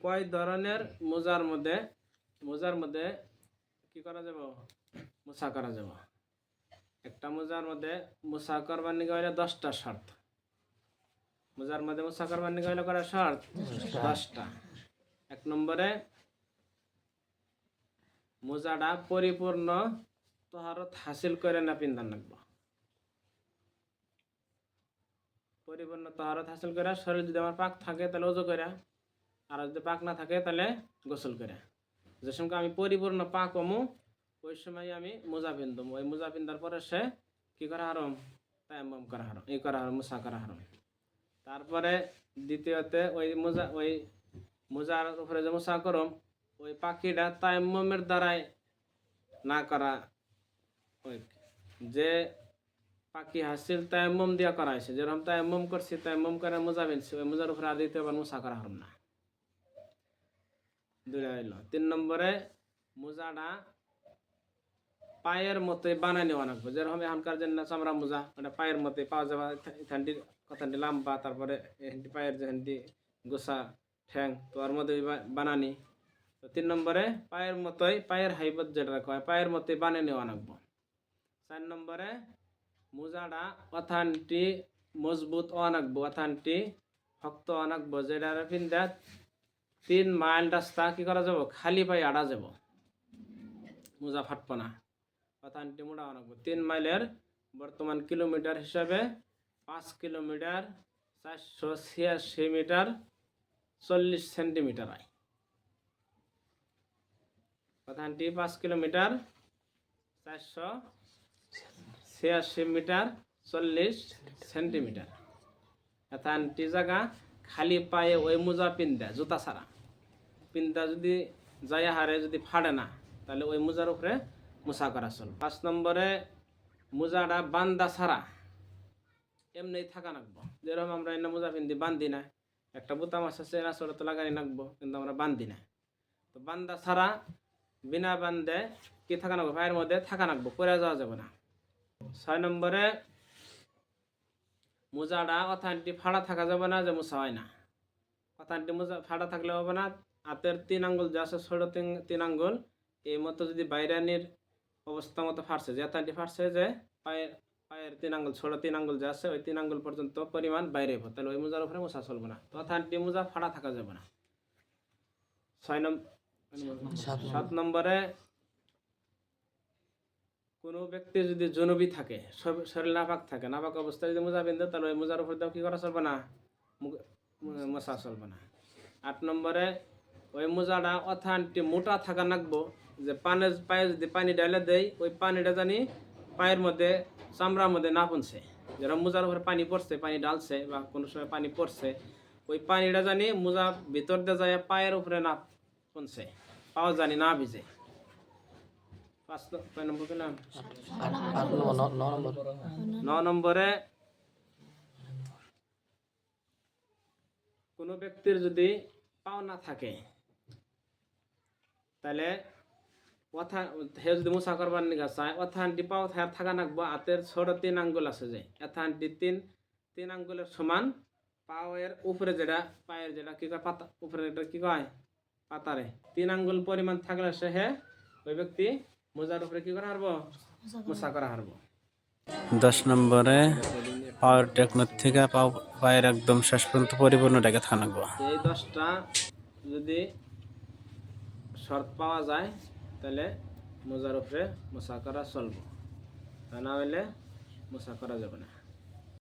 কয় ধরনের মোজার মধ্যে মোজার মধ্যে কি করা যাব? মোসা করা যাব। একটা মোজার মধ্যে মোসা করবার নিকে হইলে দশটা শর্ত। মোজার মধ্যে মোসা করবার নিকে হইলে করা শর্ত? দশটা। এক নম্বরে, মোজাটা পরিপূর্ণ তহারত হাসিল করে না পিন্ধান লাগবো। পরিপূর্ণ তহারত হাসিল করে শরীর যদি আমার পাক থাকে তাহলে ওজো করে আর যদি পাক না থাকে তাহলে গোসল করে। যে সময় আমি পরিপূর্ণ পাক হমু, ওই সময় আমি মোজা পিনদম ওই মোজা পিন্ধার পরে সে কি করা হারম? তায়াম্মম করা হারম এই করা হারম, মুসা করা হারম। তারপরে দ্বিতীয়তে ওই মোজা, ওই মোজার উপরে যে মুসা করম, ওই পাখিটা তায়াম্মমের দ্বারাই না করা ওই যে পাখি হাসিল তায়াম্মম দিয়া করা হয়েছে যেরকম তায়াম্মম করছি, তায়াম্মম করে মোজা বিনছি ওই মোজার উপরে আর দ্বিতীয়বার মুসা করা হারম না। দুইটা হইল তিন নম্বরে মোজাটা পায়ের মতোই বানাই নেওয়া লাগবে। যেরকম এখনকার যে না চামড়া মোজা, ওটা পায়ের মতোই পাওয়া যাবে। এখানটি কথাটি লম্বা, তারপরে এখানটি পায়ের যেখানটি গোসা, ঠ্যাং, তো ওর মধ্যে বানানি। তো তিন নম্বরে পায়ের মতোই, পায়ের হাইবত যেটা কয় পায়ের মতোই বানিয়ে নেওয়া লাগবে। চার নম্বরে মোজাটা অথানটি মজবুত অনাকবো অথানটি শক্ত অনাকবো যেটা পিন্ধা তিন মাইল রাস্তা কি করা যাব? খালি পায়ে আড়া যাব। মোজা ফাটবো না মোটা অনাকবো তিন মাইলের বর্তমান কিলোমিটার হিসাবে পাঁচ কিলোমিটার চারশো ছিয়াশি মিটার চল্লিশ সেন্টিমিটার হয় কথানটি পাঁচ কিলোমিটার চারশো ছিয়াশি মিটার চল্লিশ সেন্টিমিটার এথানটি জায়গা খালি পায়ে ওই মোজা পিন্দা জুতা ছাড়া। পিন্দা যদি যাই হারে যদি ফাড়ে না, তাহলে ওই মোজার উপরে মোসা করা চল। পাঁচ নম্বরে, মোজাটা বান্দা ছাড়া এমনি থাকা নাকবো। যেরকম আমরা এনে মোজা পিন্দি বান্ধি না, একটা বোতাম আছে সে আসলে তো লাগাই নাকবো, কিন্তু আমরা বান্ধি না। তো বান্দা ছাড়া বিনা বান্ধে কি থাকা নাকবো? পায়ের মধ্যে থাকা নাকবো পরে যাওয়া যাবে না। ছয় নম্বরে মোজাটা অথানটি ফাড়া থাকা যাবে না যে মোছা হয় না। অথানটি মোজা ফাড়া থাকলে হবে না। হাতের তিন আঙ্গুল যা আছে ছোট তিন তিন আঙ্গুল এই মতো যদি বাইরানির অবস্থা মতো ফাটছে যে অথানটি ফাটছে যে পায়ের পায়ের তিন আঙ্গুল ছোট তিন আঙ্গুল যা আছে ওই তিন আঙ্গুল পর্যন্ত পরিমাণ বাইরে হইব। তাহলে ওই মোজার উপরে মোছা চলবে না। তো অথানটি মোজা ফাড়া থাকা যাবে না। ছয় নম্বর। সাত নম্বরে কোনো ব্যক্তি যদি জনবি থাকে শরীর নাপাক থাকে, নাপাক অবস্থায় যদি মোজা বিন্দে তাহলে ওই মোজার উপর দাও কি করা চলবে না? মশা চলবে না। আট নম্বরে, ওই মোজাটা অথানটি মোটা থাকা নাকবো, যে পানে, পায়ে যদি পানি ডালে দেয় ওই পানিটা জানি পায়ের মধ্যে, চামড়ার মধ্যে না পৌঁছে যেরকম মোজার উপরে পানি পড়ছে, পানি ডালছে বা কোনো সময় পানি পড়ছে, ওই পানিটা জানি মোজা ভিতর দিয়ে যায় পায়ের উপরে না পৌঁছে পাও জানি না ভিজে। পাঁচ কয় নম্বর পেলাম ন নম্বরে কোনো ব্যক্তির যদি পাও না থাকে তাহলে অথা হে যদি মুসা করবার নিগা চায় অথানটি পাও থাকা নাকবো হাতের ছোট তিন আঙ্গুল আছে যে এথানটি তিন তিন আঙ্গুলের সমান পাওয়ের উপরে যেটা পায়ের যেটা কি কয় পাতা উপরে এটা কি কয়? পাতারে তিন আঙ্গুল পরিমাণ থাকলে সে হে ওই ব্যক্তি মোজার উপরে কি করা হারবো? মোসা করা। হারবো। দশ নম্বরে পাওয়ার টেকনোর থেকে পায়ের একদম শেষ পর্যন্ত পরিপূর্ণ ডেকে থাকা লাগবো এই দশটা যদি শর্ত পাওয়া যায় তাহলে মোজার উপরে মোসা করা চলবো। তা না হলে মোসা করা যাবে না।